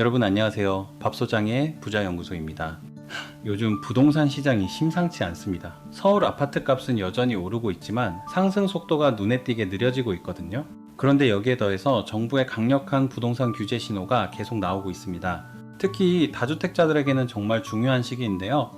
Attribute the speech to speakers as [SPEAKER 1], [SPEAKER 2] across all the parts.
[SPEAKER 1] 여러분 안녕하세요. 밥소장의 부자연구소입니다. 요즘 부동산 시장이 심상치 않습니다. 서울 아파트 값은 여전히 오르고 있지만 상승 속도가 눈에 띄게 느려지고 있거든요. 그런데 여기에 더해서 정부의 강력한 부동산 규제 신호가 계속 나오고 있습니다. 특히 다주택자들에게는 정말 중요한 시기인데요.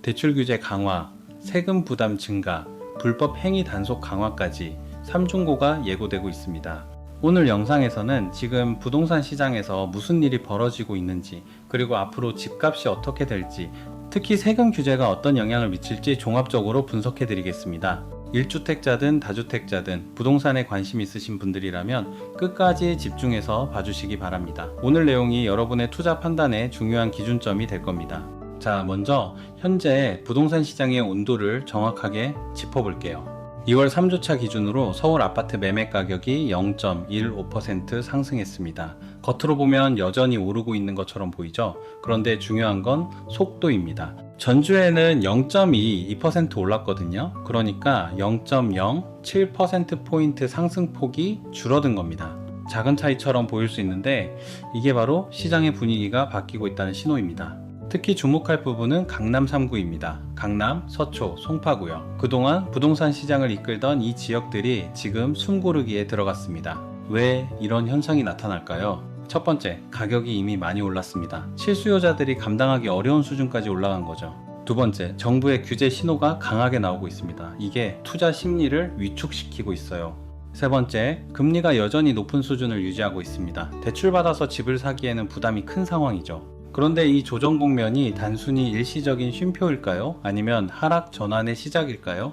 [SPEAKER 1] 대출 규제 강화, 세금 부담 증가, 불법 행위 단속 강화까지 3중고가 예고되고 있습니다. 오늘 영상에서는 지금 부동산 시장에서 무슨 일이 벌어지고 있는지, 그리고 앞으로 집값이 어떻게 될지, 특히 세금 규제가 어떤 영향을 미칠지 종합적으로 분석해 드리겠습니다. 1주택자든 다주택자든 부동산에 관심 있으신 분들이라면 끝까지 집중해서 봐주시기 바랍니다. 오늘 내용이 여러분의 투자 판단에 중요한 기준점이 될 겁니다. 자, 먼저 현재 부동산 시장의 온도를 정확하게 짚어볼게요. 2월 3주차 기준으로 서울 아파트 매매 가격이 0.15% 상승했습니다. 겉으로 보면 여전히 오르고 있는 것처럼 보이죠? 그런데 중요한 건 속도입니다. 전주에는 0.22% 올랐거든요. 그러니까 0.07%포인트 상승폭이 줄어든 겁니다. 작은 차이처럼 보일 수 있는데 이게 바로 시장의 분위기가 바뀌고 있다는 신호입니다. 특히 주목할 부분은 강남 3구입니다. 강남, 서초, 송파구요. 그동안 부동산 시장을 이끌던 이 지역들이 지금 숨고르기에 들어갔습니다. 왜 이런 현상이 나타날까요? 첫 번째, 가격이 이미 많이 올랐습니다. 실수요자들이 감당하기 어려운 수준까지 올라간 거죠. 두 번째, 정부의 규제 신호가 강하게 나오고 있습니다. 이게 투자 심리를 위축시키고 있어요. 세 번째, 금리가 여전히 높은 수준을 유지하고 있습니다. 대출받아서 집을 사기에는 부담이 큰 상황이죠. 그런데 이 조정 국면이 단순히 일시적인 쉼표일까요? 아니면 하락 전환의 시작일까요?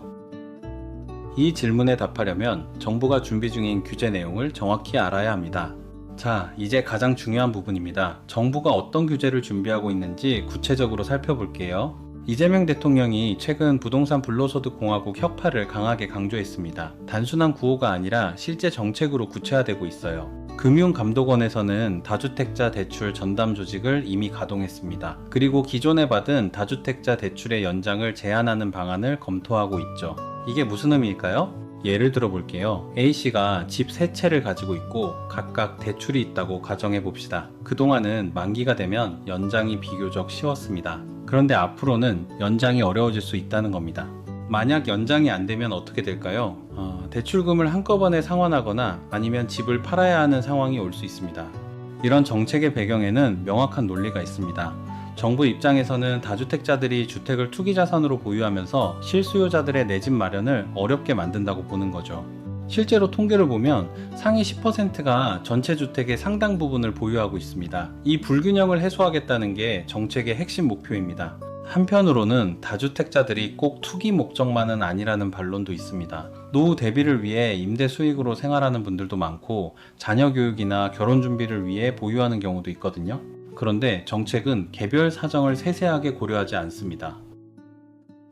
[SPEAKER 1] 이 질문에 답하려면 정부가 준비 중인 규제 내용을 정확히 알아야 합니다. 자, 이제 가장 중요한 부분입니다. 정부가 어떤 규제를 준비하고 있는지 구체적으로 살펴볼게요. 이재명 대통령이 최근 부동산 불로소득 공화국 혁파를 강하게 강조했습니다. 단순한 구호가 아니라 실제 정책으로 구체화되고 있어요. 금융감독원에서는 다주택자 대출 전담 조직을 이미 가동했습니다. 그리고 기존에 받은 다주택자 대출의 연장을 제한하는 방안을 검토하고 있죠. 이게 무슨 의미일까요? 예를 들어 볼게요. A씨가 집 세 채를 가지고 있고 각각 대출이 있다고 가정해 봅시다. 그동안은 만기가 되면 연장이 비교적 쉬웠습니다. 그런데 앞으로는 연장이 어려워질 수 있다는 겁니다. 만약 연장이 안 되면 어떻게 될까요? 어, 대출금을 한꺼번에 상환하거나 아니면 집을 팔아야 하는 상황이 올 수 있습니다. 이런 정책의 배경에는 명확한 논리가 있습니다. 정부 입장에서는 다주택자들이 주택을 투기 자산으로 보유하면서 실수요자들의 내 집 마련을 어렵게 만든다고 보는 거죠. 실제로 통계를 보면 상위 10%가 전체 주택의 상당 부분을 보유하고 있습니다. 이 불균형을 해소하겠다는 게 정책의 핵심 목표입니다. 한편으로는 다주택자들이 꼭 투기 목적만은 아니라는 반론도 있습니다. 노후 대비를 위해 임대 수익으로 생활하는 분들도 많고 자녀 교육이나 결혼 준비를 위해 보유하는 경우도 있거든요. 그런데 정책은 개별 사정을 세세하게 고려하지 않습니다.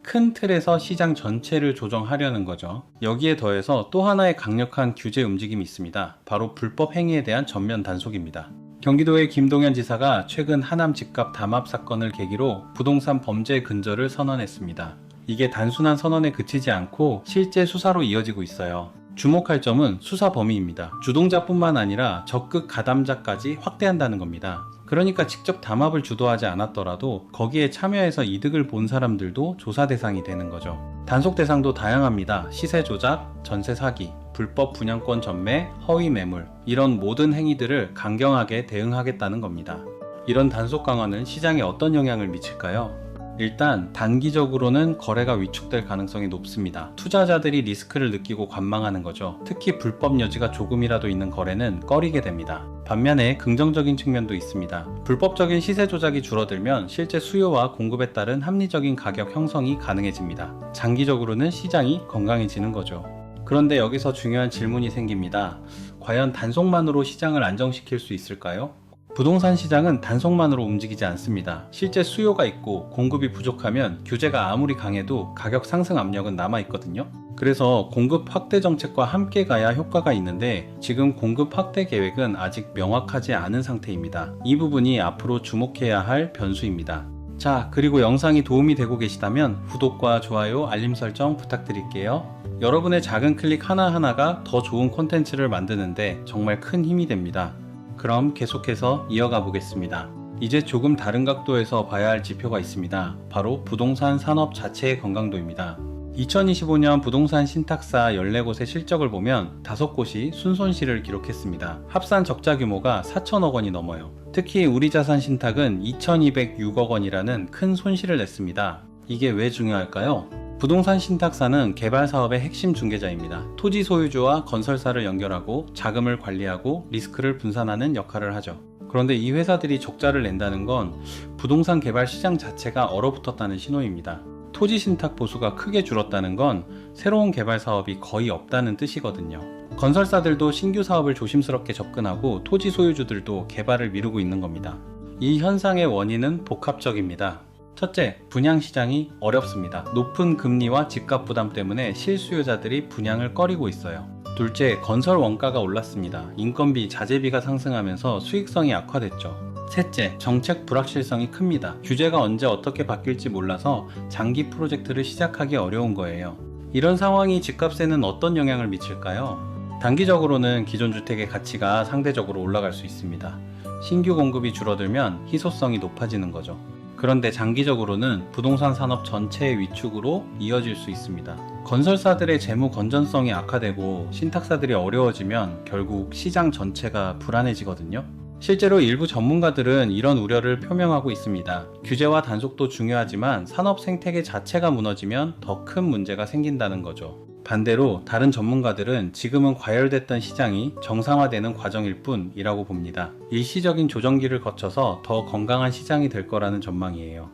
[SPEAKER 1] 큰 틀에서 시장 전체를 조정하려는 거죠. 여기에 더해서 또 하나의 강력한 규제 움직임이 있습니다. 바로 불법 행위에 대한 전면 단속입니다. 경기도의 김동연 지사가 최근 하남 집값 담합 사건을 계기로 부동산 범죄 근절을 선언했습니다. 이게 단순한 선언에 그치지 않고 실제 수사로 이어지고 있어요. 주목할 점은 수사 범위입니다. 주동자뿐만 아니라 적극 가담자까지 확대한다는 겁니다. 그러니까 직접 담합을 주도하지 않았더라도 거기에 참여해서 이득을 본 사람들도 조사 대상이 되는 거죠. 단속 대상도 다양합니다. 시세 조작, 전세 사기, 불법 분양권 전매, 허위 매물 이런 모든 행위들을 강경하게 대응하겠다는 겁니다. 이런 단속 강화는 시장에 어떤 영향을 미칠까요? 일단 단기적으로는 거래가 위축될 가능성이 높습니다. 투자자들이 리스크를 느끼고 관망하는 거죠. 특히 불법 여지가 조금이라도 있는 거래는 꺼리게 됩니다. 반면에 긍정적인 측면도 있습니다. 불법적인 시세 조작이 줄어들면 실제 수요와 공급에 따른 합리적인 가격 형성이 가능해집니다. 장기적으로는 시장이 건강해지는 거죠. 그런데 여기서 중요한 질문이 생깁니다. 과연 단속만으로 시장을 안정시킬 수 있을까요? 부동산 시장은 단속만으로 움직이지 않습니다. 실제 수요가 있고 공급이 부족하면 규제가 아무리 강해도 가격 상승 압력은 남아 있거든요. 그래서 공급 확대 정책과 함께 가야 효과가 있는데 지금 공급 확대 계획은 아직 명확하지 않은 상태입니다. 이 부분이 앞으로 주목해야 할 변수입니다. 자, 그리고 영상이 도움이 되고 계시다면 구독과 좋아요, 알림 설정 부탁드릴게요. 여러분의 작은 클릭 하나하나가 더 좋은 콘텐츠를 만드는데 정말 큰 힘이 됩니다. 그럼 계속해서 이어가 보겠습니다. 이제 조금 다른 각도에서 봐야 할 지표가 있습니다. 바로 부동산 산업 자체의 건강도입니다. 2025년 부동산 신탁사 14곳의 실적을 보면 5곳이 순손실을 기록했습니다. 합산 적자 규모가 4천억 원이 넘어요. 특히 우리 자산 신탁은 2206억 원이라는 큰 손실을 냈습니다. 이게 왜 중요할까요? 부동산 신탁사는 개발 사업의 핵심 중개자입니다. 토지 소유주와 건설사를 연결하고 자금을 관리하고 리스크를 분산하는 역할을 하죠. 그런데 이 회사들이 적자를 낸다는 건 부동산 개발 시장 자체가 얼어붙었다는 신호입니다. 토지 신탁 보수가 크게 줄었다는 건 새로운 개발 사업이 거의 없다는 뜻이거든요. 건설사들도 신규 사업을 조심스럽게 접근하고 토지 소유주들도 개발을 미루고 있는 겁니다. 이 현상의 원인은 복합적입니다. 첫째, 분양 시장이 어렵습니다. 높은 금리와 집값 부담 때문에 실수요자들이 분양을 꺼리고 있어요. 둘째, 건설 원가가 올랐습니다. 인건비, 자재비가 상승하면서 수익성이 악화됐죠. 셋째, 정책 불확실성이 큽니다. 규제가 언제 어떻게 바뀔지 몰라서 장기 프로젝트를 시작하기 어려운 거예요. 이런 상황이 집값에는 어떤 영향을 미칠까요? 단기적으로는 기존 주택의 가치가 상대적으로 올라갈 수 있습니다. 신규 공급이 줄어들면 희소성이 높아지는 거죠. 그런데 장기적으로는 부동산 산업 전체의 위축으로 이어질 수 있습니다. 건설사들의 재무 건전성이 악화되고 신탁사들이 어려워지면 결국 시장 전체가 불안해지거든요. 실제로 일부 전문가들은 이런 우려를 표명하고 있습니다. 규제와 단속도 중요하지만 산업 생태계 자체가 무너지면 더 큰 문제가 생긴다는 거죠. 반대로 다른 전문가들은 지금은 과열됐던 시장이 정상화되는 과정일 뿐이라고 봅니다. 일시적인 조정기를 거쳐서 더 건강한 시장이 될 거라는 전망이에요.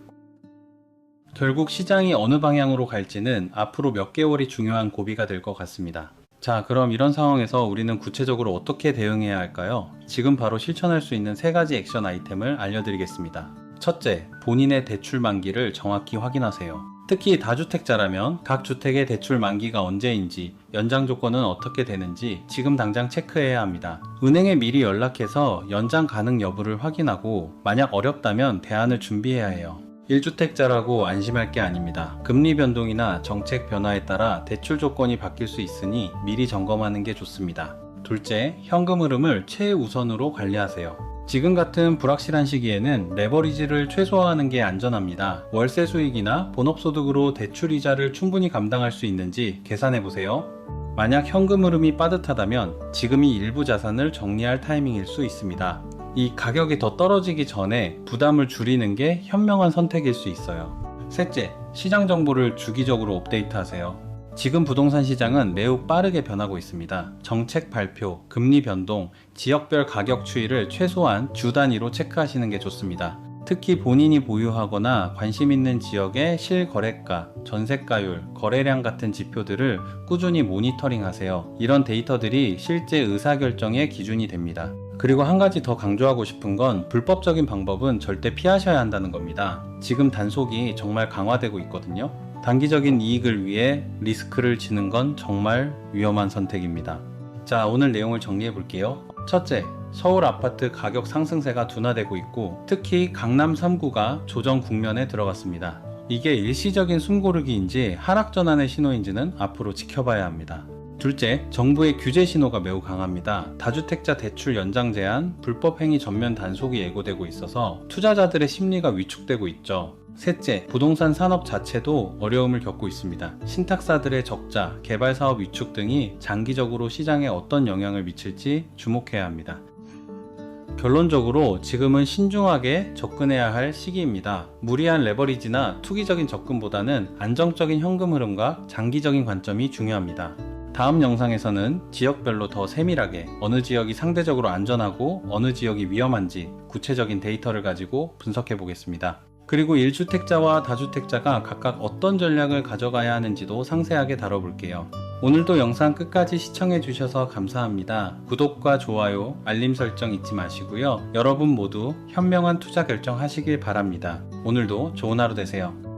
[SPEAKER 1] 결국 시장이 어느 방향으로 갈지는 앞으로 몇 개월이 중요한 고비가 될 것 같습니다. 자, 그럼 이런 상황에서 우리는 구체적으로 어떻게 대응해야 할까요? 지금 바로 실천할 수 있는 세 가지 액션 아이템을 알려드리겠습니다. 첫째, 본인의 대출 만기를 정확히 확인하세요. 특히 다주택자라면 각 주택의 대출 만기가 언제인지, 연장 조건은 어떻게 되는지 지금 당장 체크해야 합니다. 은행에 미리 연락해서 연장 가능 여부를 확인하고 만약 어렵다면 대안을 준비해야 해요. 1주택자라고 안심할 게 아닙니다. 금리 변동이나 정책 변화에 따라 대출 조건이 바뀔 수 있으니 미리 점검하는 게 좋습니다. 둘째, 현금 흐름을 최우선으로 관리하세요. 지금 같은 불확실한 시기에는 레버리지를 최소화하는 게 안전합니다. 월세 수익이나 본업소득으로 대출 이자를 충분히 감당할 수 있는지 계산해 보세요. 만약 현금 흐름이 빠듯하다면 지금이 일부 자산을 정리할 타이밍일 수 있습니다. 이 가격이 더 떨어지기 전에 부담을 줄이는 게 현명한 선택일 수 있어요. 셋째, 시장 정보를 주기적으로 업데이트 하세요. 지금 부동산 시장은 매우 빠르게 변하고 있습니다. 정책 발표, 금리 변동, 지역별 가격 추이를 최소한 주 단위로 체크하시는 게 좋습니다. 특히 본인이 보유하거나 관심 있는 지역의 실거래가, 전세가율, 거래량 같은 지표들을 꾸준히 모니터링 하세요. 이런 데이터들이 실제 의사결정의 기준이 됩니다. 그리고 한 가지 더 강조하고 싶은 건 불법적인 방법은 절대 피하셔야 한다는 겁니다. 지금 단속이 정말 강화되고 있거든요. 단기적인 이익을 위해 리스크를 지는 건 정말 위험한 선택입니다. 자, 오늘 내용을 정리해 볼게요. 첫째, 서울 아파트 가격 상승세가 둔화되고 있고 특히 강남 3구가 조정 국면에 들어갔습니다. 이게 일시적인 숨고르기인지 하락 전환의 신호인지는 앞으로 지켜봐야 합니다. 둘째, 정부의 규제 신호가 매우 강합니다. 다주택자 대출 연장 제한, 불법 행위 전면 단속이 예고되고 있어서 투자자들의 심리가 위축되고 있죠. 셋째, 부동산 산업 자체도 어려움을 겪고 있습니다. 신탁사들의 적자, 개발 사업 위축 등이 장기적으로 시장에 어떤 영향을 미칠지 주목해야 합니다. 결론적으로 지금은 신중하게 접근해야 할 시기입니다. 무리한 레버리지나 투기적인 접근보다는 안정적인 현금 흐름과 장기적인 관점이 중요합니다. 다음 영상에서는 지역별로 더 세밀하게 어느 지역이 상대적으로 안전하고 어느 지역이 위험한지 구체적인 데이터를 가지고 분석해 보겠습니다. 그리고 1주택자와 다주택자가 각각 어떤 전략을 가져가야 하는지도 상세하게 다뤄볼게요. 오늘도 영상 끝까지 시청해 주셔서 감사합니다. 구독과 좋아요, 알림 설정 잊지 마시고요. 여러분 모두 현명한 투자 결정 하시길 바랍니다. 오늘도 좋은 하루 되세요.